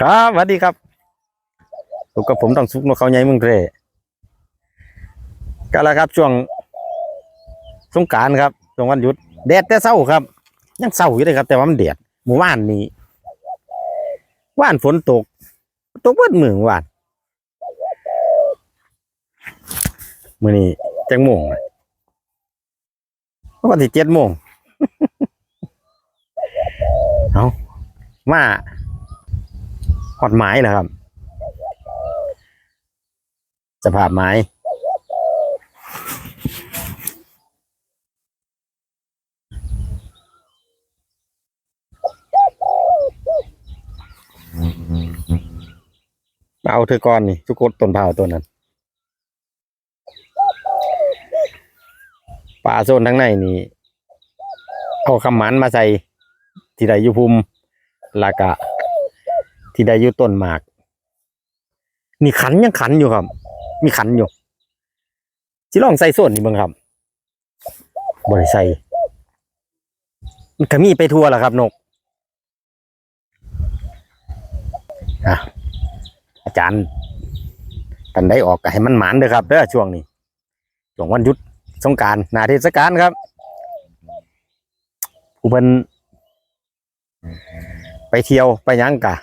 ครับสวัสดีครับอยู่กับผมต้องซุกนกเขาใหญ่เมืองเทรก็แล้วครับช่วงสงการครับช่วงวันหยุดแดดแต่เศร้าครับ ยังเศร้าอยู่เลยครับ แต่ว่ามันแดดหมู่บ้านนี้ว่านฝนตก ตกเบิดมือเมื่อวานมื้อนี้จังโมงวันที่เจ็ดโมงเอามา หอดไม้เหรอครับ สภาพไม้มาเอาเธอก่อนนี่ทุกคนต้นเผาตัวนั้นป่าโซนทั้งในนี่เอาคำหมันมาใส่ที่ใดยู่ภูมิลากะ ที่ใดอยู่ต้นหมาก นี่ขันยังขันอยู่ครับ มีขันอยู่สิลองใส่ส่วนนี่บิ่งครับบ่ได้ใส่มันก็มีไปทั่วแหละครับนกอะอาจารย์กันได้ออกก็ให้มันหมานเด้อครับเด้อช่วงนี้ช่วงวันหยุดสงการนาเทศกาลครับผู้เพิ่นไปเที่ยวไปยังกะ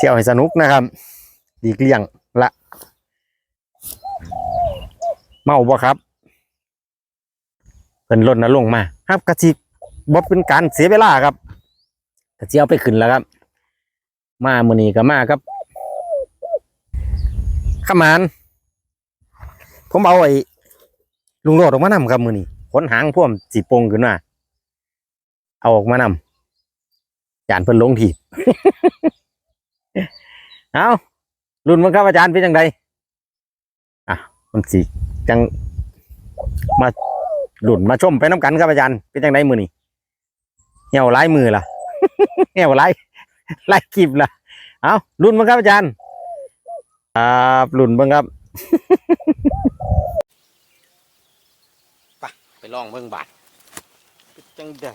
เที่ยวให้สนุกนะครับดีเกลี่ยงละ เมาบ่ครับเป็นรถนะลงมา ครับกระจิบ่เป็นการเสียเวลาครับกระจิเอาไปขึ้นแล้วครับ มามื้อนี้ก็มาครับขมานผมเอาไอ้ลุงโรดออกมานำครับมื้อนี้ขนหางพ่วมสีปงขึ้นมาเอาออกมานำจานเพิ่นลงที เอารุ่นมันครับอาจารย์เป็นยังไงอะมันสิจังมาหลุนมาชมไปน้ำกันครับอาจารย์เป็นยังไงมือนี่เหี่ยวไล่มือล่ะเหี่ยวไล่ไล่คลิปล่ะเอารุ่นมันครับอาจารย์ครับรุ่นเบ้างครับไปไปลองเบิ่งบาทจังได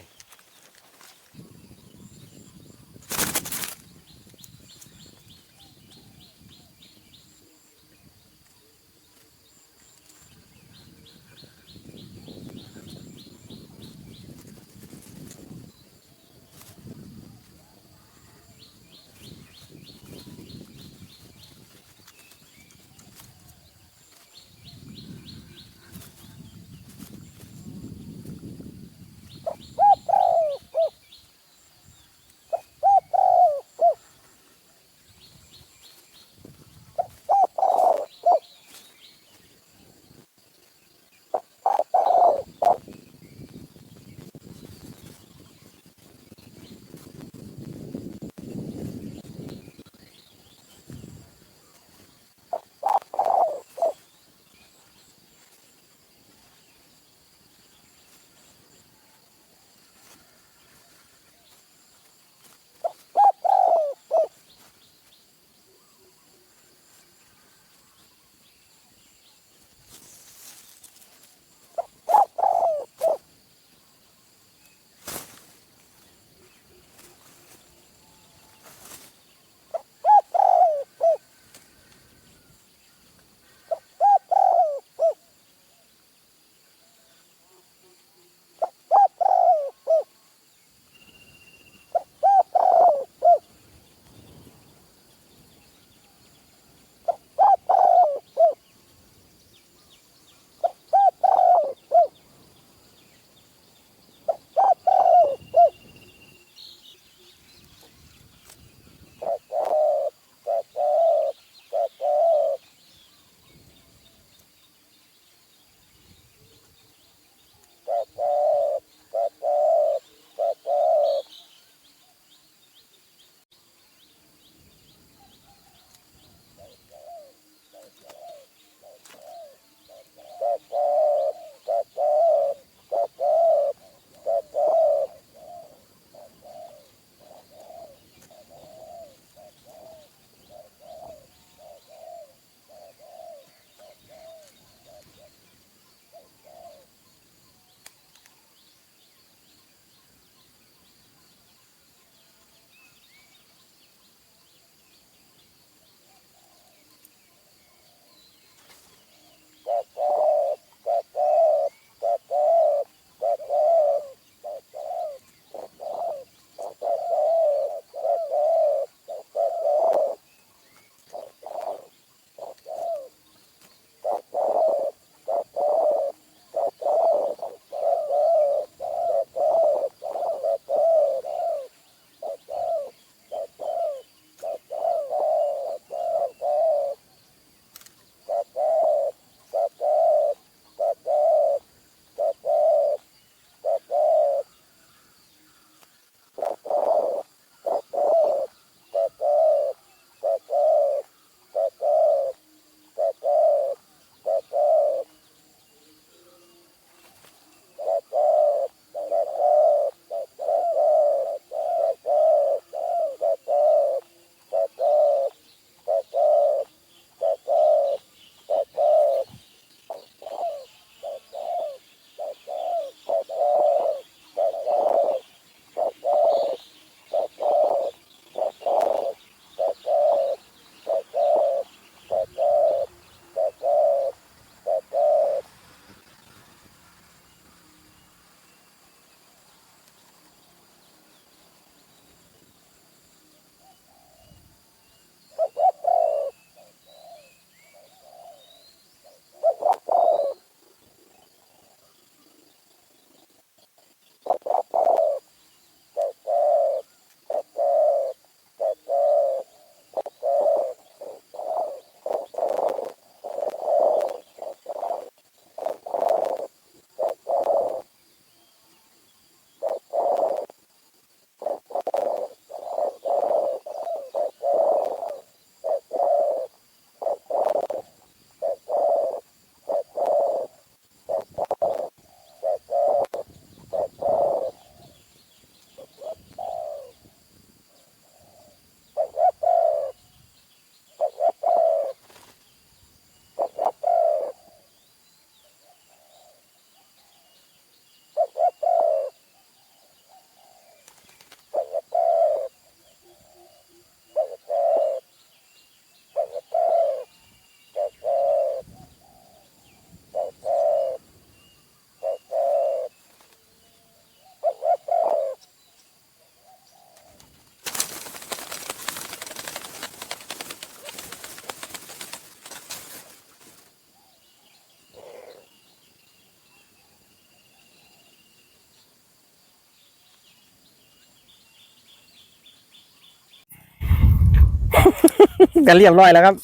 กันเรียบร้อยแล้วครับ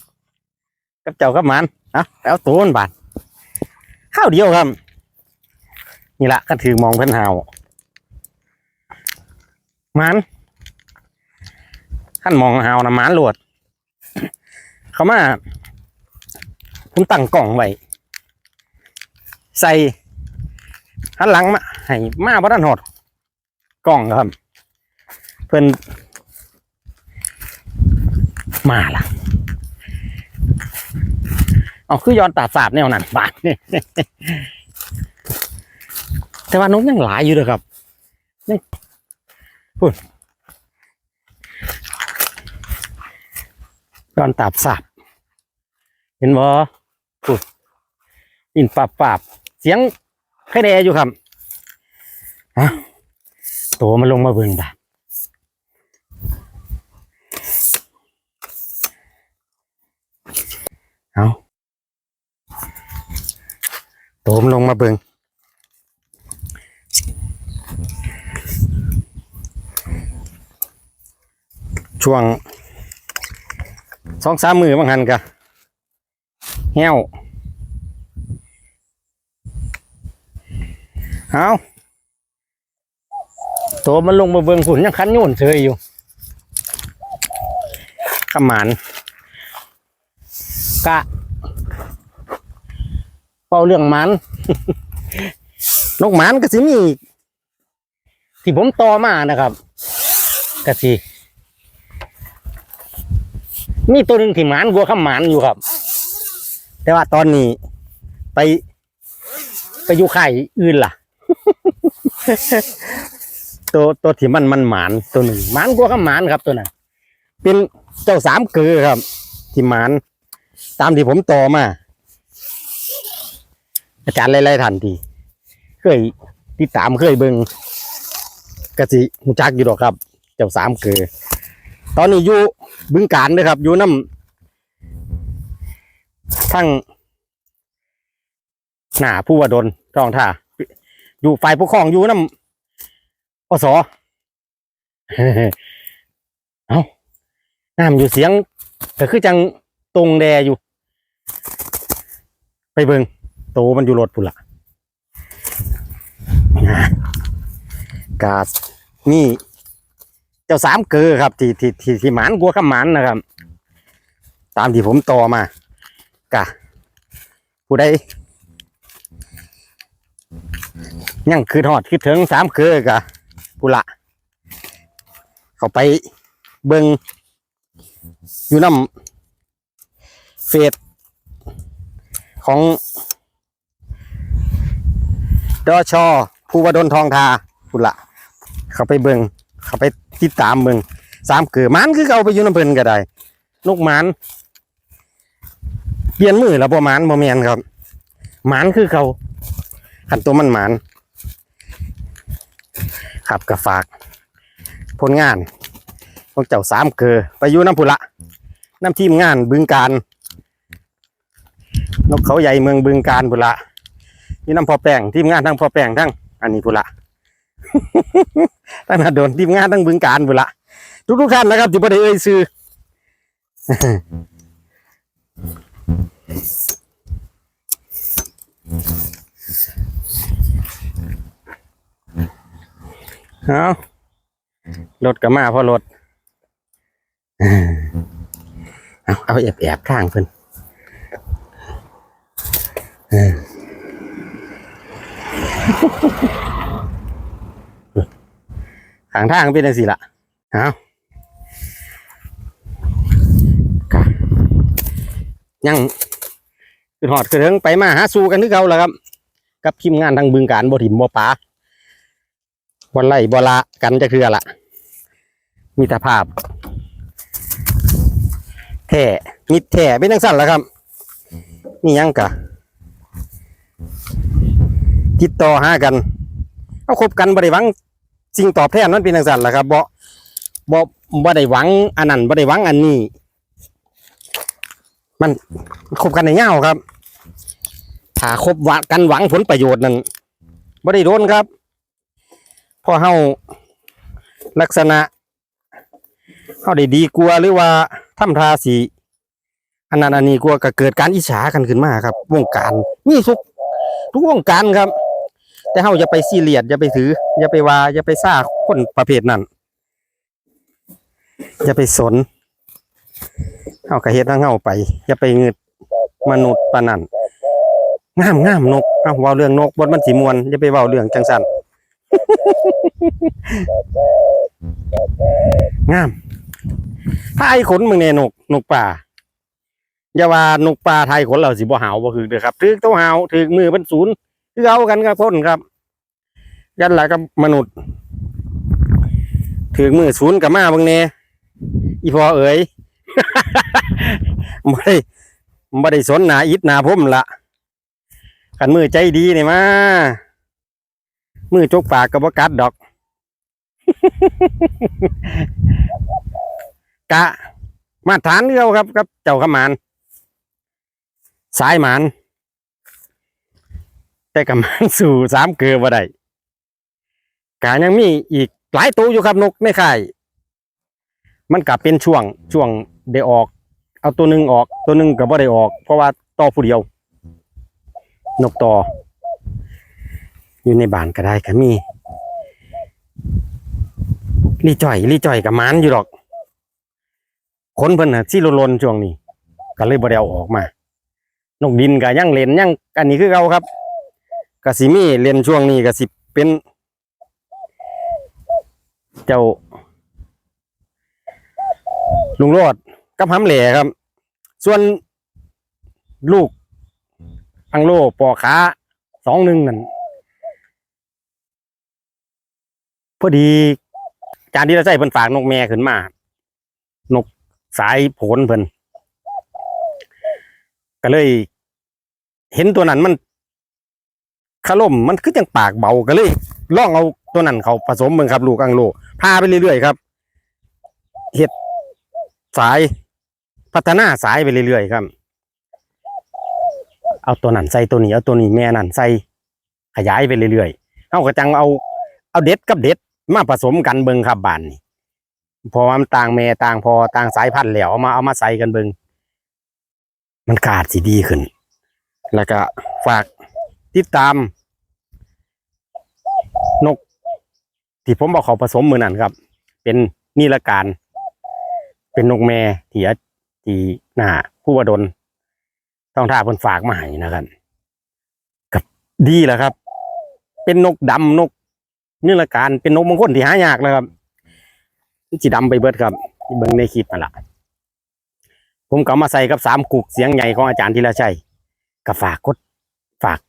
กับเจ้ากับหมันเอาแล้วตัวมันบาดข้าวเดียวครับ นี่ละก็ถือมองเพิ่นหาวมันขั้นมองหาวนะมันหลวด เขามาผมตั้งกล่องไว้ใส่หันหลังมาให้มาบ่ทันหอดกล่องครับ เพิ่น มาล่ะ เอาคือย้อนตาสาบแนวนั้นบาดนี่แต่ว่านกยังหลายอยู่เลยครับนี่พูดย้อนตาบสาบเห็นบ่พูดอินปาบปาบเสียงไข่แดอยู่ครับฮะโตมันลงมาเบิ่งบาดเอา มลงมาเบิงช่วงสองสามมือบางหันกะแห้วเอาโตมันลงมาเบิงฝุ่นยังคันโยนเฉยอยู่ขมานกะเป่าเรื่องมัน นกหมันก็สิมีที่ผมต่อมานะครับก็สิมีตัวหนึ่งที่หมันกลัวข้าหมันอยู่ครับ แต่ว่าตอนนี้ไป ไปอยู่ไข่อื่นล่ะ ตัวตัวที่มันมันหมานตัวหนึ่งหมานกลัวข้าหมันครับตัวนั้นเป็นเจ้าสามเกือครับ ที่หมาน ตามที่ผมต่อมา อาจารย์หลายๆท่านที่เคยติดตามเคยเบิงกะสิหูจักอยู่ดอกครับ เจ้าสามเกือตอนนี้อยู่บึงการนะครับ อยู่น้ำทั้งหน้าผู้ว่าดนรองท่าอยู่ฝ่ายปกครองอยู่น้ำอสอเอาน้ำอยู่เสียงก็คือจังตรงแดอยู่ ไปเบิง โตมันอยู่รถพุ่นละกาดนี่ เจ้าสามเกอครับที่ที่ที่ที่หมานกลัวข้าหมานนะครับ ตามที่ผมต่อมากะผู้ใดยังคือทอดคือถึงสามเกอกะผู้ละเขาไปเบิงอยู่น้ำเฟสของ ดอชอภูวดลทองทาพุ่นละเขาไปเบิงเขาไปติดตามเบิงสามเกือมันคือเขาไปอยู่น้ำเพิ่นก็ได้นกหมันเปลี่ยนมือแล้วบ่หมันบ่แมนครับหมันคือเขาขันตัวมันหมันขับกับฝากผลงานของเจ้าสามเกือไปอยู่น้ำพุ่นละน้ำทีมงานบึงการนกเขาใหญ่เมืองบึงการพุ่นละ นี่น้ำพอแป้งทีมงานทั้งพอแป้งทั้งอันนี้พุละตั้งแต่โดนทีมงานทั้งบึงการพุละทุกทุกท่านนะครับที่บ่ได้เอ่ยซื้อเอารถก็มาพอรถเอาเอาแอบแอบๆข้างเพิ่น ขางทางเป็นจังซี่ล่ะเอากะยังคือหอดคือเถิงไปมาหาสู่กันคือเก่าแล้วครับ กับทีมงานทางบึงการบ่ถิ่มบ่ป๋าบ่ไล่บ่ละกันจะคือละมีต่ภาพแท้มิดแท้เป็นจังซั่นล่ะครับ นี่ยังกะ ติดต่อหากันเอาคบกันบ่ได้หวังสิ่งตอบแทนมันเป็นจังซั่นล่ะครับบ่บ่บ่ได้หวังอันนั้นบ่ได้หวังอันนี้ มันคบกันในยาครับถ้าคบวังกันหวังผลประโยชน์นั้นบ่ได้โดนครับเพอเฮาลักษณะเฮาได้ดีกว่าหรือว่าทำทาสิอันนั้นอันนี้กลัวก็เกิดการอิจฉากันขึ้นมาครับ วงการมีทุกทุกวงการครับ แต่เฮาอย่าไปซีเรียสอย่าไปถือ อย่าไปว่าอย่าไปซ่าคนประเภทนั้นอย่าไปสนเฮาก็เฮ็ดทางเฮาไป อย่าไปงึดมนุษย์ปานนั้นงามงามนกเอาเว้าเรื่องนกบนมันสิมวนอย่าไปเว้าเรื่องจังซั่นงามถ้าไอ้ขนมึงเนี่ยนกนกป่าอย่าว่านกป่าไทยขนเราสิบ่หาวบ่คือเด้อครับถึกตัวหาวถึกมือเป็นศูนย์ คือเอากันกับคนครับยันหละกับมนุษย์ ถึกมือศูนย์กับมาบิ่งแน่อีพอเอ๋ยบ่ได้บ่ได้สนหนาอิดหนาผมละกันมือใจดีนี่มา มือจกปากกับกัดดอก กะ มาฐานเดียวครับกับ เจ้าขมาน สายหมาน แต่ขมานสู่สามเกลือบ่ได้กายังมีอีกหลายตัวอยู่ครับนกในข่ายมันกลับเป็นช่วงช่วงได้ออก เอาตัวหนึ่งออก ตัวหนึ่งก็บ่ได้ออก เพราะว่าต่อผู้เดียวนกต่อ อยู่ในบ้านก็ได้ก็มีรีจ่อยรีจ่อยกับมันอยู่หรอกคนเพิ่นน่ะที่ลนๆช่วงนี้ ก็เลยบ่ได้เอาออกมานกดินก็ยังเล่นยังอันนี้คือเก่าครับ กสิมีเล่นช่วงนี้กสิเป็น เจ้า ลุงโรดกับหำแหล่ครับ ส่วนลูก อังโลปอขาสองหนึ่งนั่นพอดี จานที่เราใช้เพิ่นฝากนกแม่ขึ้นมา นกสายผนเพิ่นก็เลย เห็นตัวนั้นมัน ขล่มมันคือจังปากเบาก็เลยลองเอาตัวนั้นเขาผสมเบิ่งครับ ลูกอังโลพาไปเรื่อยๆครับเห็ดสายพัฒนาสายไปเรื่อยๆครับ เอาตัวนั้นใส่ตัวนี้เอาตัวนี้แม่นั่นใส่ขยายไปเรื่อยๆเอาก็จังเอาเอาเด็ดกับเด็ดมาผสมกันเบิงครับบ้านนี่พอมันต่างแม่ต่างพอต่างสายพันธุ์แล้วเอามาเอามาใส่กันเบิงมันขาดสิดีขึ้น แล้วก็ฝาก ติดตาม นก ที่ผมบอกเขาผสมมือนั่นครับ เป็นนิรการ เป็นนกแม่ที่ที่หน้าผู้วดลต้องท่าเพิ่นฝากมาให้นะครับกับดีแล้วครับ เป็นนกดำนกนิรการเป็นนกมงคลที่หายากแล้วครับสีดำไปเบิดครับเบิ่งในคลิปนั่นแหละผมก็เอามาใส่กับสามกุกเสียงใหญ่ของอาจารย์ธีรชัยก็ฝากกดฝาก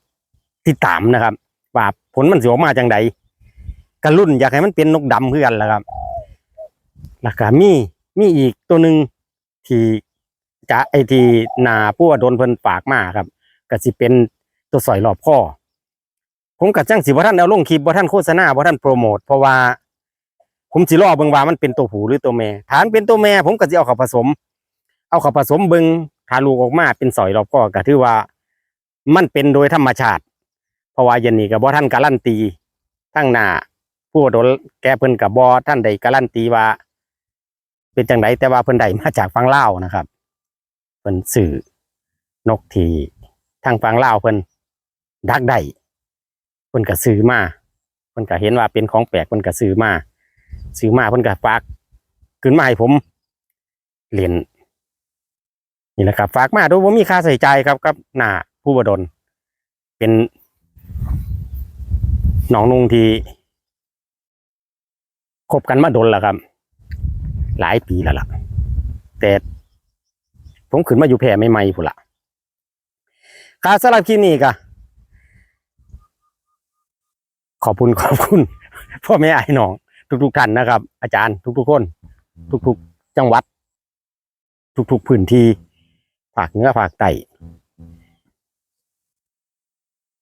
ติดตามนะครับว่าผลมันสิออกมาจังใดกระรุ่นอยากให้มันเป็นนกดำคือกันแหละครับแล้วก็มีมีอีกตัวหนึ่งที่จะไอที่นาผู้ว่าโดนเพิ่นฝากมาครับก็สิเป็นตัวสอยรอบข้อผมกับจังสิบ่ท่านเอาลงคลิปบ่ท่านโฆษณาบ่ท่านโปรโมทเพราะว่าผมสิรอเบิ่งว่ามันเป็นตัวผู้หรือตัวแม่ฐานเป็นตัวแม่ ผมก็สิเอาเข้าผสม เอาเข้าผสมเบิ่งถ้าลูกออกมาเป็นสอยรอบก็ก็ถือว่ามันเป็นโดยธรรมชาติ เพราะว่าเย็นนี้ก็บ่ท่านการันตีทั้งหน้าผู้โดนแกเพิ่นก็บ่ท่านใดการันตีว่า เป็นจังไดแต่ว่าเพิ่นได้มาจากฝั่งลานะครับเพิ่นสื่อนกทีทางฝั่งลาเพิ่นดักได้เพิ่นก็ซื้อมาเพิ่นก็เห็นว่าเป็นของแปลกเพิ่นก็ซื้อมาซื้อมาเพิ่นก็ฝากขึ้นมาให้ผมเรียนนี่แหละครับ ฝากมาดยว่ามีค่าใส่ใจครับกับหน้าผู้บดลเป็น น้องนุ่งที่คบกันมาดนแล้วครับ หลายปีแล้วล่ะ แต่ผมขึ้นมาอยู่แพร่ใหม่ๆพุ่นละค่าสำหรับคลิปนี้ก็ขอบคุณขอบคุณพ่อแม่ไอ้น้อง ทุกๆท่านนะครับ อาจารย์ทุกๆคน ทุกๆจังหวัด ทุกๆพื้นที่ภาคเหนือภาคใต้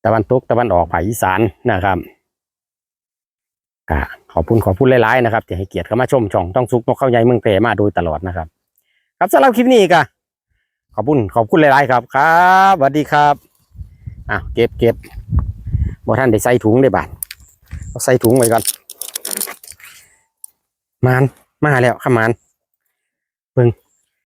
ตะวันตกตะวันออกภาคอีสานนะครับ ก็ขอบคุณขอบคุณหลายๆนะครับที่ให้เกียรติเข้ามาชมช่องต้องซุกนกเข้าใหญ่เมืองแพมาโดยตลอดนะครับ ครับสำหรับคลิปนี้ก็ขอบคุณขอบคุณหลายๆครับครับสวัสดีครับอะเก็บเก็บบ่ท่านได้ใส่ถุงได้บ้านเอาใส่ถุงไว้ก่อนมานมาแล้วข้ามานเบิ่ง